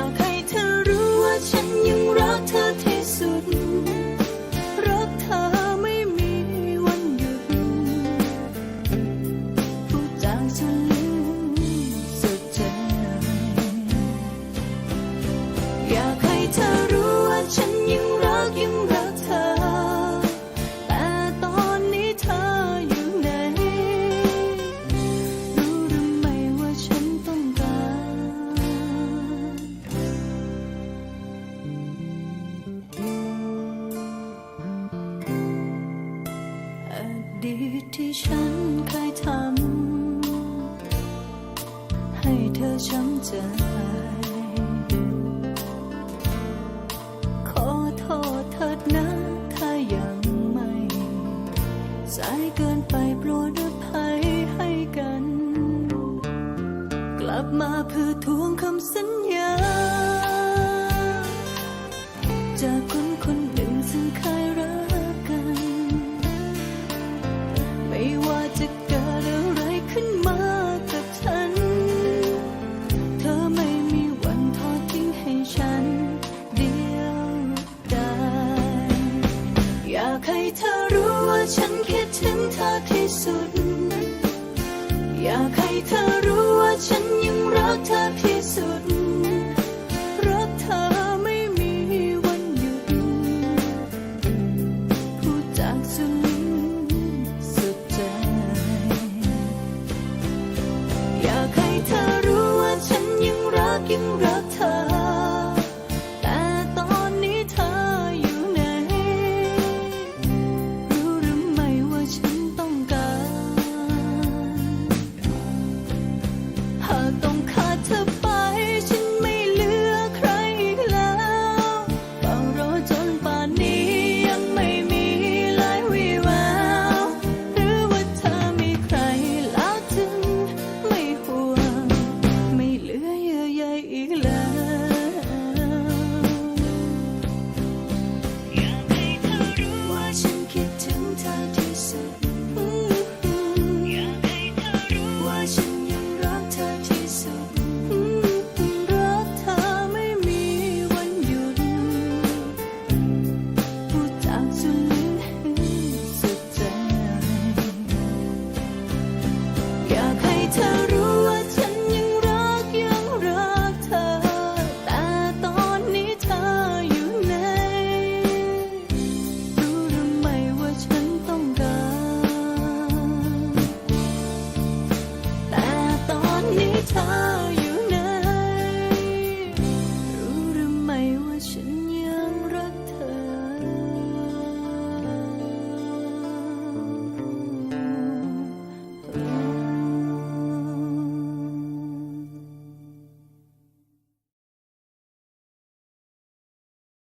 Now ที่ฉันเคยทำให้เธอช้ำใจขอโทษเถิดนะถ้ายังไม่สายเกินไปโปรดอภัยให้กัน กลับมาเพื่อทวงคำสัญญา จากคนคน ยังรักเธอ